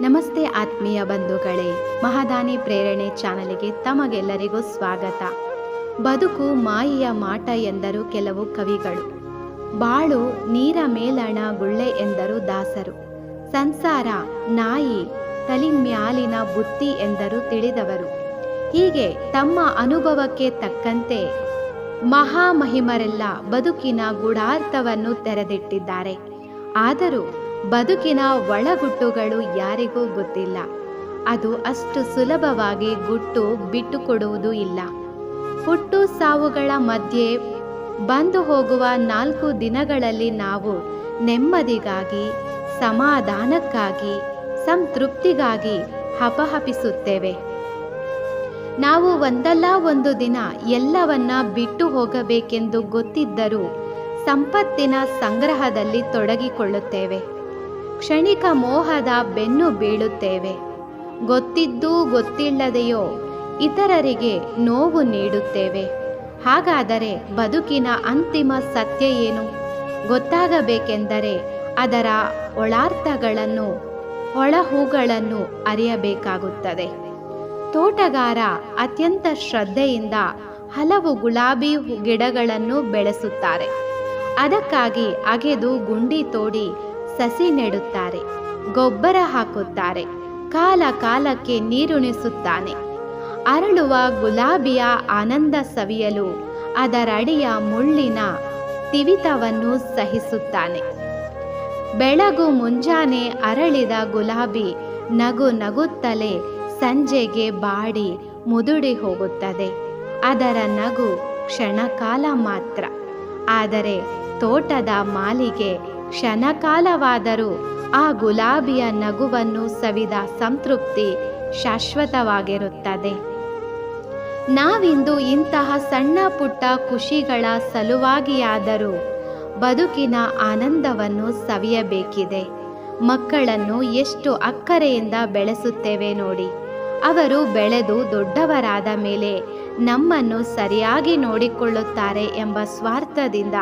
ನಮಸ್ತೆ ಆತ್ಮೀಯ ಬಂಧುಗಳೇ, ಮಹಾದಾನಿ ಪ್ರೇರಣೆ ಚಾನಲ್ಗೆ ತಮಗೆಲ್ಲರಿಗೂ ಸ್ವಾಗತ. ಬದುಕು ಮಾಯಿಯ ಮಾಟ ಎಂದರು ಕೆಲವು ಕವಿಗಳು. ಬಾಳು ನೀರ ಮೇಲಣ ಗುಳ್ಳೆ ಎಂದರು ದಾಸರು. ಸಂಸಾರ ನಾಯಿ ತಲಿಮ್ಯಾಲಿನ ಬುತ್ತಿ ಎಂದರು ತಿಳಿದವರು. ಹೀಗೆ ತಮ್ಮ ಅನುಭವಕ್ಕೆ ತಕ್ಕಂತೆ ಮಹಾಮಹಿಮರೆಲ್ಲ ಬದುಕಿನ ಗೂಢಾರ್ಥವನ್ನು ತೆರೆದಿಟ್ಟಿದ್ದಾರೆ. ಆದರೂ ಬದುಕಿನ ಒಳಗುಟ್ಟುಗಳು ಯಾರಿಗೂ ಗೊತ್ತಿಲ್ಲ. ಅದು ಅಷ್ಟು ಸುಲಭವಾಗಿ ಗುಟ್ಟು ಬಿಟ್ಟುಕೊಡುವುದೂ ಇಲ್ಲ. ಹುಟ್ಟು ಸಾವುಗಳ ಮಧ್ಯೆ ಬಂದು ಹೋಗುವ ನಾಲ್ಕು ದಿನಗಳಲ್ಲಿ ನಾವು ನೆಮ್ಮದಿಗಾಗಿ, ಸಮಾಧಾನಕ್ಕಾಗಿ, ಸಂತೃಪ್ತಿಗಾಗಿ ಹಪಹಪಿಸುತ್ತೇವೆ. ನಾವು ಒಂದಲ್ಲ ಒಂದು ದಿನ ಎಲ್ಲವನ್ನ ಬಿಟ್ಟು ಹೋಗಬೇಕೆಂದು ಗೊತ್ತಿದ್ದರೂ ಸಂಪತ್ತಿನ ಸಂಗ್ರಹದಲ್ಲಿ ತೊಡಗಿಕೊಳ್ಳುತ್ತೇವೆ. ಕ್ಷಣಿಕ ಮೋಹದ ಬೆನ್ನು ಬೀಳುತ್ತೇವೆ. ಗೊತ್ತಿದ್ದೂ ಗೊತ್ತಿಲ್ಲದೆಯೋ ಇತರರಿಗೆ ನೋವು ನೀಡುತ್ತೇವೆ. ಹಾಗಾದರೆ ಬದುಕಿನ ಅಂತಿಮ ಸತ್ಯ ಏನು? ಗೊತ್ತಾಗಬೇಕೆಂದರೆ ಅದರ ಒಳಾರ್ಥಗಳನ್ನು, ಒಳಹೂಗಳನ್ನು ಅರಿಯಬೇಕಾಗುತ್ತದೆ. ತೋಟಗಾರ ಅತ್ಯಂತ ಶ್ರದ್ಧೆಯಿಂದ ಹಲವು ಗುಲಾಬಿ ಗಿಡಗಳನ್ನು ಬೆಳೆಸುತ್ತಾರೆ. ಅದಕ್ಕಾಗಿ ಅಗೆದು ಗುಂಡಿ ತೋಡಿ ಸಸಿ ನೆಡುತ್ತಾರೆ, ಗೊಬ್ಬರ ಹಾಕುತ್ತಾರೆ, ಕಾಲ ಕಾಲಕ್ಕೆ ನೀರುಣಿಸುತ್ತಾನೆ. ಅರಳುವ ಗುಲಾಬಿಯ ಆನಂದ ಸವಿಯಲು ಅದರಡಿಯ ಮುಳ್ಳಿನ ತಿವಿತವನ್ನು ಸಹಿಸುತ್ತಾನೆ. ಬೆಳಗು ಮುಂಜಾನೆ ಅರಳಿದ ಗುಲಾಬಿ ನಗು ನಗುತ್ತಲೇ ಸಂಜೆಗೆ ಬಾಡಿ ಮುದುಡಿ ಹೋಗುತ್ತದೆ. ಅದರ ನಗು ಕ್ಷಣಕಾಲ ಮಾತ್ರ. ಆದರೆ ತೋಟದ ಮಾಲಿಗೆ ಕ್ಷಣಕಾಲವಾದರೂ ಆ ಗುಲಾಬಿಯ ನಗುವನ್ನು ಸವಿದ ಸಂತೃಪ್ತಿ ಶಾಶ್ವತವಾಗಿರುತ್ತದೆ. ನಾವಿಂದು ಇಂತಹ ಸಣ್ಣ ಪುಟ್ಟ ಖುಷಿಗಳ ಸಲುವಾಗಿಯಾದರೂ ಬದುಕಿನ ಆನಂದವನ್ನು ಸವಿಯಬೇಕಿದೆ. ಮಕ್ಕಳನ್ನು ಎಷ್ಟು ಅಕ್ಕರೆಯಿಂದ ಬೆಳೆಸುತ್ತೇವೆ ನೋಡಿ. ಅವರು ಬೆಳೆದು ದೊಡ್ಡವರಾದ ಮೇಲೆ ನಮ್ಮನ್ನು ಸರಿಯಾಗಿ ನೋಡಿಕೊಳ್ಳುತ್ತಾರೆ ಎಂಬ ಸ್ವಾರ್ಥದಿಂದ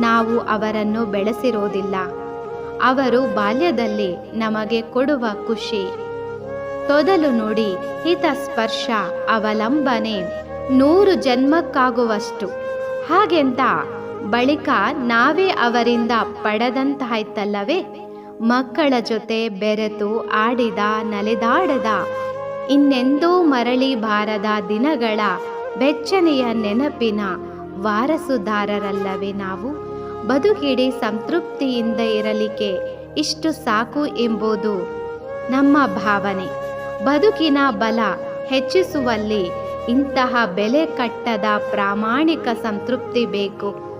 ನಾವು ಅವರನ್ನು ಬೆಳೆಸಿರೋದಿಲ್ಲ. ಅವರು ಬಾಲ್ಯದಲ್ಲಿ ನಮಗೆ ಕೊಡುವ ಖುಷಿ. ತೊದಲು ನೋಡಿ, ಹಿತ ಸ್ಪರ್ಶ ಅವಲಂಬನೆ ನೂರು ಜನ್ಮಕ್ಕಾಗುವಷ್ಟು. ಹಾಗೆಂತ ಬಳಿಕ ನಾವೇ ಅವರಿಂದ ಪಡೆದಂತಾಯ್ತಲ್ಲವೇ? ಮಕ್ಕಳ ಜೊತೆ ಬೆರೆತು ಆಡಿದ, ನಲೆದಾಡದ, ಇನ್ನೆಂದೂ ಮರಳಿ ಬಾರದ ದಿನಗಳ ಬೆಚ್ಚನೆಯ ನೆನಪಿನ ವಾರಸುದಾರರಲ್ಲವೇ ನಾವು? ಬದುಕಿಡಿ ಸಂತೃಪ್ತಿಯಿಂದ ಇರಲಿಕ್ಕೆ ಇಷ್ಟು ಸಾಕು ಎಂಬುದು ನಮ್ಮ ಭಾವನೆ. ಬದುಕಿನ ಬಲ ಹೆಚ್ಚಿಸುವಲ್ಲಿ ಇಂತಹ ಬೆಲೆ ಕಟ್ಟದ ಪ್ರಾಮಾಣಿಕ ಸಂತೃಪ್ತಿ ಬೇಕು.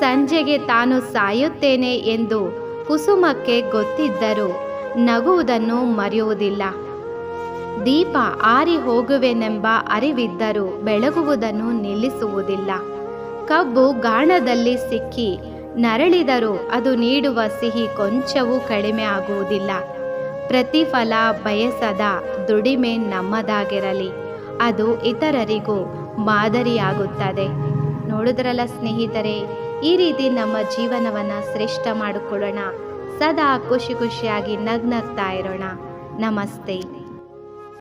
ಸಂಜೆಗೆ ತಾನು ಸಾಯುತ್ತೇನೆ ಎಂದು ಕುಸುಮಕ್ಕೆ ಗೊತ್ತಿದ್ದರೂ ನಗುವುದನ್ನು ಮರೆಯುವುದಿಲ್ಲ. ದೀಪ ಆರಿ ಹೋಗುವೆನೆಂಬ ಅರಿವಿದ್ದರೂ ಬೆಳಗುವುದನ್ನು ನಿಲ್ಲಿಸುವುದಿಲ್ಲ. ಕಬ್ಬು ಗಾಣದಲ್ಲಿ ಸಿಕ್ಕಿ ನರಳಿದರೂ ಅದು ನೀಡುವ ಸಿಹಿ ಕೊಂಚವೂ ಕಡಿಮೆ ಆಗುವುದಿಲ್ಲ. ಪ್ರತಿಫಲ ಬಯಸದ ದುಡಿಮೆ ನಮ್ಮದಾಗಿರಲಿ. ಅದು ಇತರರಿಗೂ ಮಾದರಿಯಾಗುತ್ತದೆ. ನೋಡಿದ್ರಲ್ಲ ಸ್ನೇಹಿತರೆ, ಈ ರೀತಿ ನಮ್ಮ ಜೀವನವನ್ನು ಶ್ರೇಷ್ಠ ಮಾಡಿಕೊಳ್ಳೋಣ. ಸದಾ ಖುಷಿ ಖುಷಿಯಾಗಿ ನಗ್ನಗ್ತಾ ಇರೋಣ. ನಮಸ್ತೆ.